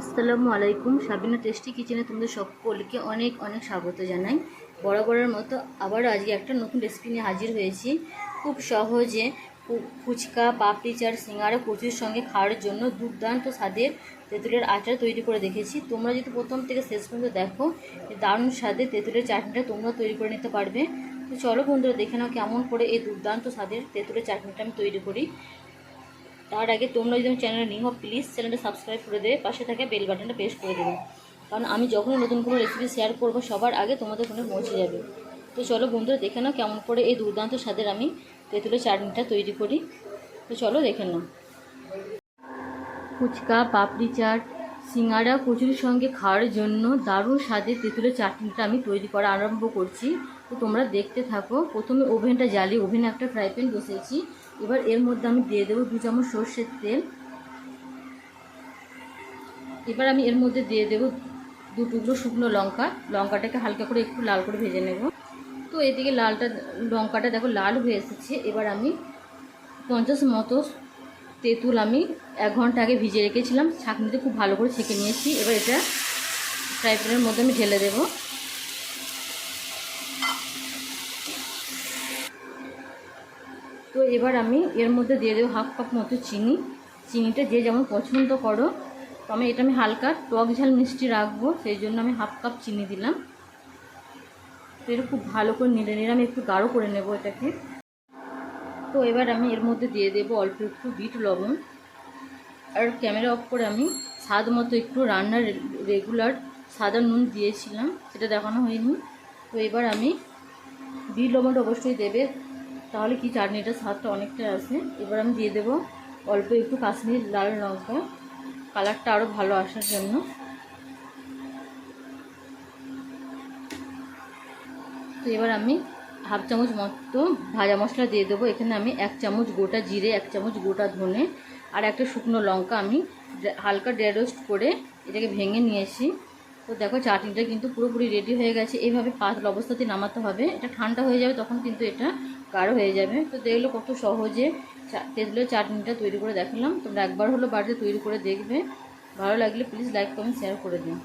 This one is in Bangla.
আসসালামু আলাইকুম। সাবিনা টেস্টি কিচেনে তোমাদের সকলকে অনেক অনেক স্বাগত জানাই। বরাবরের মতো আবারও আজকে একটা নতুন রেসিপি নিয়ে হাজির হয়েছি। খুব সহজে ফুচকা, পাপড়ি চাট, সিঙ্গারা, কচুর সঙ্গে খাওয়ার জন্য দুর্দান্ত স্বাদের তেঁতুলের আচার তৈরি করে দেখেছি। তোমরা যদি প্রথম থেকে শেষ পর্যন্ত দেখো দারুণ স্বাদের তেঁতুলের চাটনিটা তোমরা তৈরি করে নিতে পারবে। তো চলো বন্ধুরা দেখে নাও কেমন করে এই দুর্দান্ত স্বাদের তেঁতুলের চাটনিটা আমি তৈরি করি। তার আগে তোমরা যদি চ্যানেলে নিও প্লিজ চ্যানেলটা সাবস্ক্রাইব করে দেবে, পাশে থাকে বেল বাটনটা প্রেস করে দেবে। কারণ আমি যখন নতুন কোনো রেসিপি শেয়ার করব, সবার আগে তোমাদের ফোনে পৌঁছে যাবে। তো চলো বন্ধুরা, দেখে নাও কেমন করে এই দুর্দান্ত স্বাদের আমি তেঁতুলের চাটনিটা তৈরি করি। তো চলো দেখে নাও। ফুচকা, পাপড়ি চাট সিঙ্গারা, কচুরির সঙ্গে খাওয়ার জন্য দারুণ স্বাদের তেঁতুলের চাটনিটা আমি তৈরি করা আরম্ভ করছি। তো তোমরা দেখতে থাকো। প্রথমে ওভেনটা জ্বালিয়ে, ওভেনে একটা ফ্রাই প্যান বসিয়েছি। এবার এর মধ্যে আমি দিয়ে দেবো দু চামচ সর্ষের তেল। এবার আমি এর মধ্যে দিয়ে দেবো দু টুকরো শুকনো লঙ্কা। লঙ্কাটাকে হালকা করে একটু লাল করে ভেজে নেব। তো এদিকে লালটা, লঙ্কাটা দেখো লাল হয়ে এসেছে। এবার আমি পঞ্চাশ মতো তেঁতুল আমি এক ঘণ্টা আগে ভিজে রেখেছিলাম। ছাঁকনিতে খুব ভালো করে ছেঁকে নিয়েছি। এবার এটা ফ্রাই প্যানের মধ্যে আমি ঢেলে দেবো। তো এবার আমি এর মধ্যে দিয়ে দেবো হাফ কাপ মতো চিনি। চিনিটা যে যেমন পছন্দ করো। তো আমি এটা আমি হালকা টক ঝাল মিষ্টি রাখব, সেই জন্য আমি হাফ কাপ চিনি দিলাম। তো এটা খুব ভালো করে নেড়ে নেড়ে আমি একটু গাঢ় করে নেব এটাকে। তো এবার আমি এর মধ্যে দিয়ে দেবো অল্প একটু বিট লবণ। আর ক্যামেরা অফ করে আমি স্বাদ মতো একটু রান্নার রেগুলার সাদা নুন দিয়েছিলাম, সেটা দেখানো হয়নি। তো এবার আমি বিট লবণটা অবশ্যই দেবে, তাহলে কি চাটনিটা স্বাদটা অনেকটা আসে। এবার আমি দিয়ে দেবো অল্প একটু কাশ্মীর লাল লঙ্কা, কালারটা আরও ভালো আসার জন্য। তো এবার আমি হাফ চামচ মতো ভাজা মশলা দিয়ে দেবো। এখানে আমি এক চামচ গোটা জিরে, এক চামচ গোটা ধনে আর একটা শুকনো লঙ্কা আমি হালকা ড্রাই রোস্ট করে এটাকে ভেঙে নিয়েছি। তো দেখো চাটনিটা কিন্তু পুরোপুরি রেডি হয়ে গেছে। এইভাবে পাতলা অবস্থাতে নামাতে হবে। এটা ঠান্ডা হয়ে যাবে তখন কিন্তু এটা গাঢ় হয়ে যাবে। তো দেখল কত সহজে তেঁতুলের চাটনিটা তৈরি করে দেখালাম। তোমরা একবার হলো বাড়িতে তৈরি করে দেখবে। ভালো লাগলে প্লিজ লাইক কমেন্ট শেয়ার করে দিন